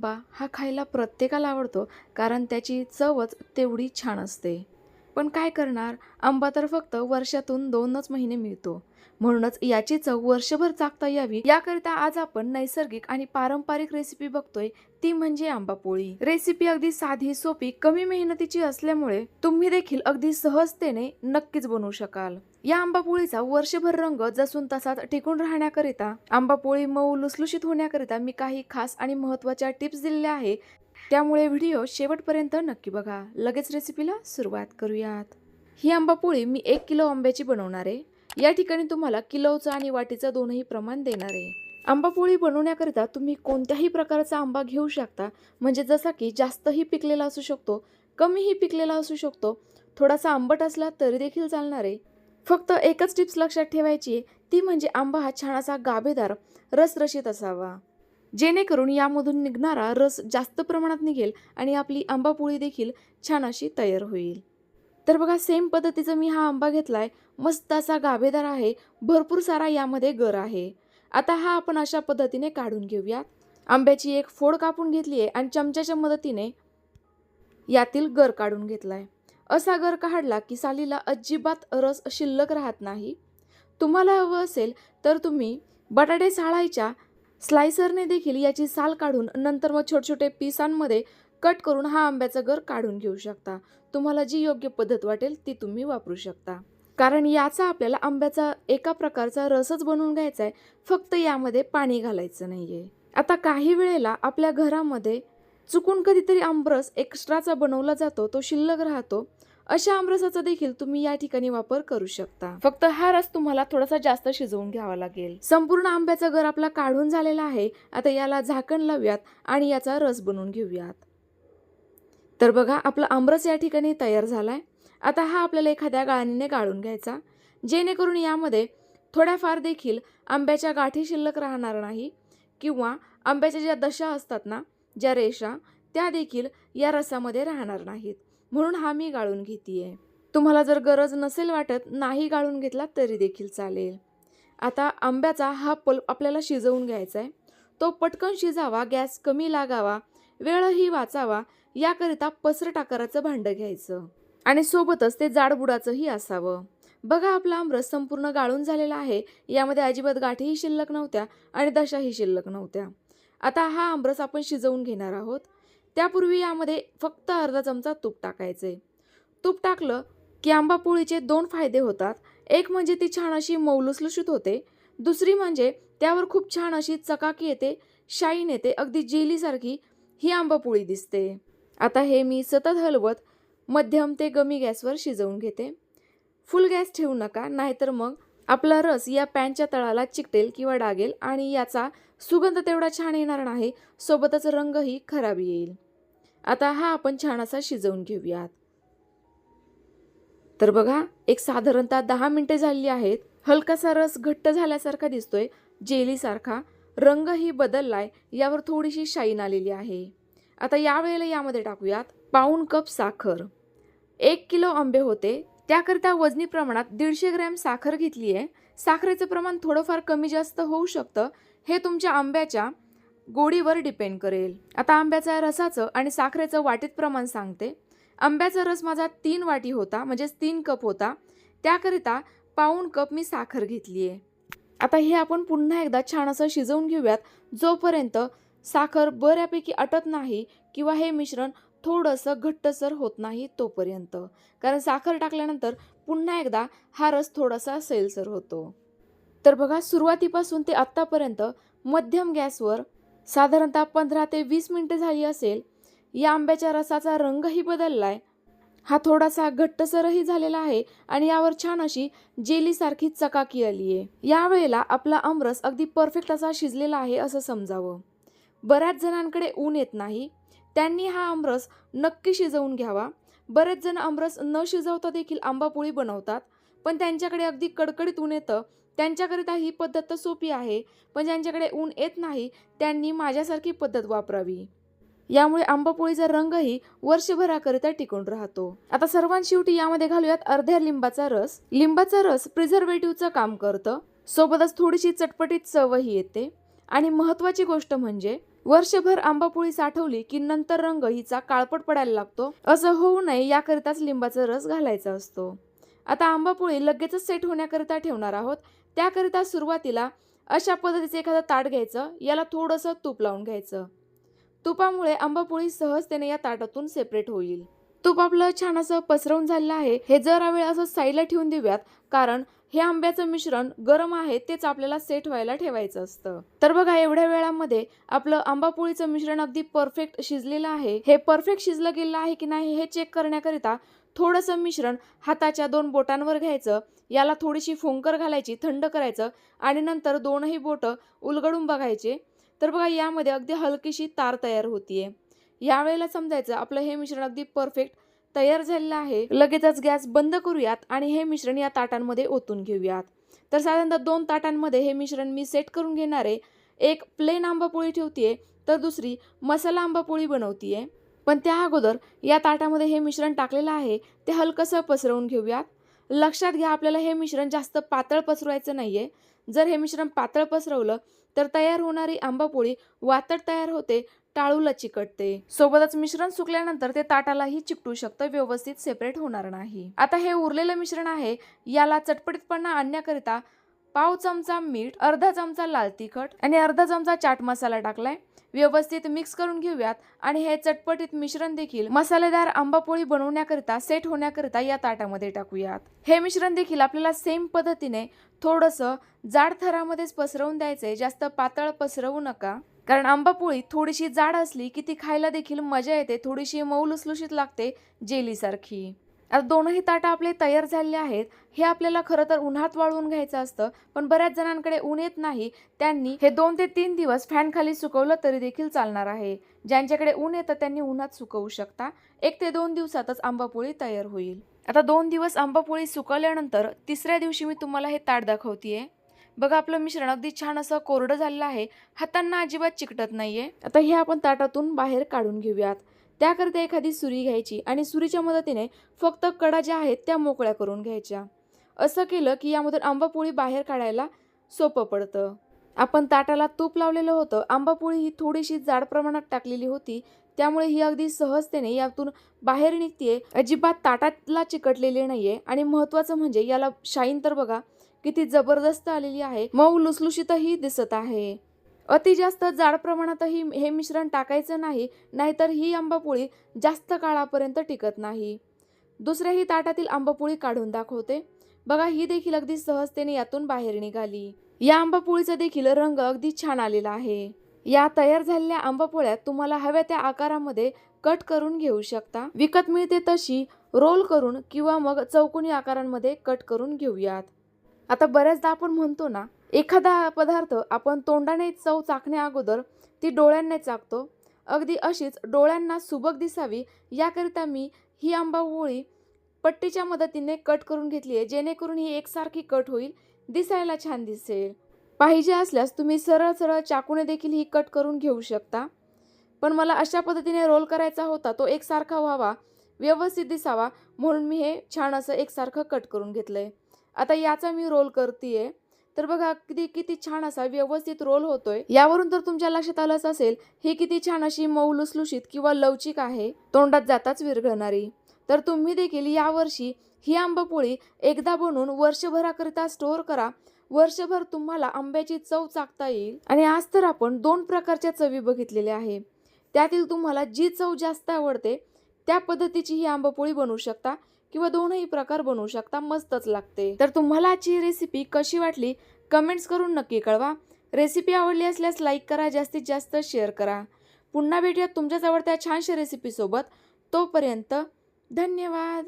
आंबा हा खायला प्रत्येकाला आवडतो कारण त्याची चवच तेवढी छान असते. पण काय करणार? आंबा तर फक्त वर्षातून दोनच महिने मिळतो. म्हणूनच याची चव वर्षभर चाकता यावी. याकरिता आज आपण नैसर्गिक आणि पारंपरिक रेसिपी बघतोय. ती म्हणजे आंबा पोळी. रेसिपी अगदी साधी सोपी कमी मेहनतीची असल्यामुळे तुम्ही देखील अगदी सहजतेने नक्कीच बनवू शकाल. या आंबा पोळीचा वर्षभर रंग जसून तसाच टिकून राहण्याकरिता आंबा पोळी मऊ लुसलुशीत होण्याकरिता मी काही खास आणि महत्त्वाच्या टिप्स दिलेल्या आहे. त्यामुळे व्हिडिओ शेवटपर्यंत नक्की बघा. लगेच रेसिपीला सुरुवात करूयात. ही आंबा पोळी मी एक किलो आंब्याची बनवणार आहे. या ठिकाणी तुम्हाला किलोचं आणि वाटीचं दोनही प्रमाण देणार आहे. आंबा पोळी बनवण्याकरिता तुम्ही कोणत्याही प्रकारचा आंबा घेऊ शकता. म्हणजे जसा की जास्तही पिकलेला असू शकतो कमीही पिकलेला असू शकतो. थोडासा आंबट असला तरी देखील चालणार आहे. फक्त एकच टिप्स लक्षात ठेवायची आहे. ती म्हणजे आंबा हा छान असा गाभेदार रसरशीत असावा. जेणेकरून यामधून निघणारा रस जास्त प्रमाणात निघेल आणि आपली आंबापोळी देखील छान अशी तयार होईल. तर बघा सेम पद्धतीचा मी हा आंबा घेतलाय. मस्त असा गाभेदार आहे. भरपूर सारा यामध्ये गर आहे. आता हा आपण अशा पद्धतीने काढून घेऊयात. आंब्याची एक फोड कापून घेतली आहे आणि चमच्याच्या मदतीने यातील गर काढून घेतलाय. असा गर काढला की सालीला अजिबात रस शिल्लक राहत नाही. तुम्हाला हवं असेल तर तुम्ही बटाटे साळायच्या स्लायसरने देखील याची साल काढून नंतर मग छोटे पिसांमध्ये कट करून हा आंब्याचा गर काढून घेऊ शकता. तुम्हाला जी योग्य पद्धत वाटेल ती तुम्ही वापरू शकता. कारण याचा आपल्याला आंब्याचा एका प्रकारचा रसच बनवून घ्यायचा आहे फक्त यामध्ये पाणी घालायचं नाही आहे आता काही वेळेला आपल्या घरामध्ये चुकून कधीतरी आंबरस एक्स्ट्राचा बनवला जातो तो शिल्लक राहतो. अशा आमरसाचा देखील तुम्ही या ठिकाणी वापर करू शकता. फक्त हा रस तुम्हाला थोडासा जास्त शिजवून घ्यावा लागेल. संपूर्ण आंब्याचा गर आपला काढून झालेला आहे. आता याला झाकण लावूयात आणि याचा रस बनवून घेऊयात. तर बघा आपला आमरस या ठिकाणी तयार झालाय. आता हा आपल्याला एखाद्या गाळणीने गाळून घ्यायचा. जेणेकरून यामध्ये थोड्याफार देखील आंब्याच्या गाठी शिल्लक राहणार नाही किंवा आंब्याच्या ज्या दशा असतात ना ज्या रेषा त्या देखील या रसामध्ये राहणार नाहीत. म्हणून हा मी गाळून घेते तुम्हाला जर गरज नसेल वाटत नाही गाळून घेतला तरी देखील चालेल. आता आंब्याचा हा पल्प आपल्याला शिजवून घ्यायचा आहे तो पटकन शिजावा गॅस कमी लागावा वेळही वाचावा याकरिता पसरट आकाराचं भांडं घ्यायचं. आणि सोबतच ते जाडबुडाचंही असावं. बघा आपला आमरस संपूर्ण गाळून झालेला आहे यामध्ये अजिबात गाठीही शिल्लक नव्हत्या आणि दशाही शिल्लक नव्हत्या. आता हा आमरस आपण शिजवून घेणार आहोत. त्यापूर्वी यामध्ये फक्त अर्धा चमचा तूप टाकायचे. तूप टाकलं की आंबा पोळीचे दोन फायदे होतात. एक म्हणजे ती छान अशी मौलुसलुशीत होते. दुसरी म्हणजे त्यावर खूप छान अशी चकाकी येते शाईन येते अगदी जेलीसारखी ही आंबा पोळी दिसते. आता हे मी सतत हलवत मध्यम ते गमी गॅसवर शिजवून घेते. फुल गॅस ठेवू नका नाहीतर मग आपला रस या पॅनच्या तळाला चिकटेल किंवा डागेल आणि याचा सुगंध तेवढा छान येणार नाही सोबतच रंगही खराब येईल. आता हा आपण छान असा शिजवून घेऊयात. तर बघा एक साधारणतः दहा मिनिटे झाली आहेत. हलकासा रस घट्ट झाल्यासारखा दिसतोय. जेलीसारखा. रंगही बदललाय. यावर थोडीशी शाईन आलेली आहे. आता यावेळेला यामध्ये टाकूयात पाऊण कप साखर. एक किलो आंबे होते. त्याकरिता वजनी प्रमाणात दीडशे ग्रॅम साखर घेतली आहे. साखरेचं प्रमाण थोडंफार कमी जास्त होऊ शकतं. हे तुमच्या आंब्याच्या गोडीवर डिपेंड करेल. आता आंब्याच्या रसाचं आणि साखरेचं वाटीत प्रमाण सांगते. आंब्याचा रस माझा तीन वाटी होता म्हणजेच तीन कप होता. त्याकरिता पाऊण कप मी साखर घेतली आहे. आता हे आपण पुन्हा एकदा छान असं शिजवून घेऊयात. जोपर्यंत साखर बऱ्यापैकी अटत नाही किंवा हे मिश्रण थोडंसं घट्टसर होत नाही तोपर्यंत. कारण साखर टाकल्यानंतर पुन्हा एकदा हा रस थोडासा सैलसर होतो. तर बघा सुरुवातीपासून ते आत्तापर्यंत मध्यम गॅसवर साधारणतः पंधरा ते वीस मिनटं झाली असेल. या आंब्याच्या रसाचा रंगही बदललाय. हा थोडासा घट्टसरही झालेला आहे आणि यावर छान अशी जेलीसारखी चकाकी आली आहे. यावेळेला आपला आमरस अगदी परफेक्ट असा शिजलेला आहे असं समजावं. बऱ्याच जणांकडे ऊन येत नाही. त्यांनी हा आमरस नक्की शिजवून घ्यावा. बरेच जण आमरस न शिजवता देखील आंबापोळी बनवतात पण त्यांच्याकडे अगदी कडकडीत ऊन येतं. त्यांच्याकरिता ही पद्धत तर सोपी आहे पण ज्यांच्याकडे ऊन येत नाही त्यांनी माझ्यासारखी पद्धत वापरावी. यामुळे आंबापोळीचा रंगही वर्षभराकरिता टिकून राहतो. आता सर्वात शेवटी यामध्ये घालूयात अर्ध्या लिंबाचा रस. लिंबाचा रस प्रिझर्वेटिव्हचं काम करतं. सोबतच थोडीशी चटपटीत चवही येते. आणि महत्त्वाची गोष्ट म्हणजे वर्षभर आंबापोळी साठवली की नंतर रंग हिचा काळपट पडायला लागतो. असं होऊ नये याकरिताच लिंबाचा रस घालायचा असतो. आता आंबापोळी लगेचच सेट होण्याकरिता ठेवणार आहोत. त्याकरिता सुरुवातीला अशा पद्धतीचं एखादं ताट घ्यायचं. याला थोडंसं तूप लावून घ्यायचं. तुपामुळे आंबापोळी सहजतेने या ताटातून सेपरेट होईल. तूप आपलं छान असं पसरवून झालेलं आहे. हे जरा वेळ असं साईडला ठेवून देऊयात कारण हे आंब्याचं मिश्रण गरम आहे तेच आपल्याला सेट व्हायला ठेवायचं असतं. तर बघा एवढ्या वेळामध्ये आपलं आंबापोळीचं मिश्रण अगदी परफेक्ट शिजलेलं आहे. हे परफेक्ट शिजलं गेलं आहे की नाही हे चेक करण्याकरिता थोडंसं मिश्रण हाताच्या दोन बोटांवर घ्यायचं याला थोडीशी फोंकर घालायची थंड करायचं आणि नंतर दोनही बोटं उलगडून बघायचे. तर बघा यामध्ये अगदी हलकीशी तार तयार होतीये. यावेळेला समजायचं आपलं हे मिश्रण अगदी परफेक्ट तयार झालेलं आहे. लगेचच गॅस बंद करूयात आणि हे मिश्रण या ताटांमध्ये ओतून घेऊयात. तर साधारणतः दोन ताटांमध्ये हे मिश्रण मी सेट करून घेणार आहे. एक प्लेन आंबापोळी ठेवतीये तर दुसरी मसाला आंबापोळी बनवतीये. पण त्या अगोदर या ताटामध्ये हे मिश्रण टाकलेलं आहे ते हलकंसं पसरवून घेऊयात. लक्षात घ्या आपल्याला हे मिश्रण जास्त पातळ पसरवायचं नाही आहे जर हे मिश्रण पातळ पसरवलं तर तयार होणारी आंबापोळी वातट तयार होते टाळूला चिकटते. सोबतच मिश्रण सुकल्यानंतर ते ताटालाही चिकटू शकतं व्यवस्थित सेपरेट होणार नाही. आता हे उरलेलं मिश्रण आहे याला चटपटीतपणा आणण्याकरिता पाव चमचा मीठ अर्धा चमचा लाल तिखट आणि अर्धा चमचा चाट मसाला टाकलाय. व्यवस्थित मिक्स करून घेऊयात आणि हे चटपटीत मिश्रण देखील मसालेदार आंबापोळी बनवण्याकरिता सेट होण्याकरिता या ताटामध्ये टाकूयात. हे मिश्रण देखील आपल्याला सेम पद्धतीने थोडंसं जाड थरामध्येच पसरवून द्यायचंय जास्त पातळ पसरवू नका. कारण आंबापोळी थोडीशी जाड असली की ती खायला देखील मजा येते थोडीशी मऊ लुसलुशीत लागते जेलीसारखी. आता दोनही ताटं आपले तयार झालेले आहेत हे आपल्याला खरं तर उन्हात वाळवून घ्यायचं असतं पण बऱ्याच जणांकडे ऊन येत नाही त्यांनी हे दोन ते तीन दिवस फॅन खाली सुकवलं तरी देखील चालणार आहे. ज्यांच्याकडे ऊन येतं त्यांनी उन्हात सुकवू शकता. एक ते दोन दिवसातच आंबापोळी तयार होईल. आता दोन दिवस आंबापोळी सुकवल्यानंतर तिसऱ्या दिवशी मी तुम्हाला हे ताट दाखवतीये. बघा आपलं मिश्रण अगदी छान असं कोरडं झालेलं आहे. हातांना अजिबात चिकटत नाहीये. आता हे आपण ताटातून बाहेर काढून घेऊयात. त्याकरिता एखादी सुरी घ्यायची आणि सुरीच्या मदतीने फक्त कडा ज्या आहेत त्या मोकळ्या करून घ्यायच्या. असं केलं की यामधून आंबापोळी बाहेर काढायला सोपं पडतं. आपण ताटाला तूप लावलेलं होतं. आंबापोळी ही थोडीशी जाड प्रमाणात टाकलेली होती. त्यामुळे ही अगदी सहजतेने यातून बाहेर निघतीये. अजिबात ताटातला चिकटलेली नाहीये. आणि महत्वाचं म्हणजे याला शाईन तर बघा किती जबरदस्त आलेली आहे. मऊ लुसलुशीतही दिसत आहे. अति जास्त जाड प्रमाणातही हे मिश्रण टाकायचं नाही नाहीतर ही आंबापोळी जास्त काळापर्यंत टिकत नाही. दुसऱ्याही ताटातील आंबापोळी काढून दाखवते. बघा ही देखील अगदी सहजतेने यातून बाहेर निघाली. या आंबापोळीचा देखील रंग अगदी छान आलेला आहे. या तयार झालेल्या आंबापोळ्या तुम्हाला हव्या त्या आकारामध्ये कट करून घेऊ शकता. विकत मिळते तशी रोल करून किंवा मग चौकोनी आकारांमध्ये कट करून घेऊयात. आता बऱ्याचदा आपण म्हणतो ना एखादा पदार्थ आपण तोंडाने चव चाखण्या अगोदर ती डोळ्यांना चाकतो. अगदी अशीच डोळ्यांना सुबक दिसावी याकरिता मी ही आंबावळी पट्टीच्या मदतीने कट करून घेतली आहे जेणेकरून ही एकसारखी कट होईल दिसायला छान दिसेल. पाहिजे असल्यास तुम्ही सरळ सरळ चाकूने देखील ही कट करून घेऊ शकता. पण मला अशा पद्धतीने रोल करायचा होता तो एकसारखा व्हावा व्यवस्थित दिसावा म्हणून मी हे छान असं एकसारखं कट करून घेतलं आहे आता याचा मी रोल करते तर बघा किती किती छान असा व्यवस्थित रोल होतोय. यावरून तर तुमच्या लक्षात आलंच असेल ही किती छान अशी मऊ लुसलुशीत किंवा लवचिक आहे तोंडात जाताच विरघळणारी. तर तुम्ही देखील यावर्षी ही आंबापोळी एकदा बनवून वर्षभराकरिता स्टोअर करा. वर्षभर तुम्हाला आंब्याची चव चाकता येईल. आणि आज तर आपण दोन प्रकारच्या चवी बघितलेल्या आहे. त्यातील तुम्हाला जी चव जास्त आवडते त्या पद्धतीची ही आंबापोळी बनवू शकता. किंवा दोनही प्रकार बनवू शकता मस्तच लागते. तर तुम्हाला आजची रेसिपी कशी वाटली कमेंट्स करून नक्की कळवा. रेसिपी आवडली असल्यास लाईक करा जास्तीत जास्त शेअर करा. पुन्हा भेटूयात तुमच्याच आवडत्या छानशा रेसिपीसोबत तोपर्यंत धन्यवाद!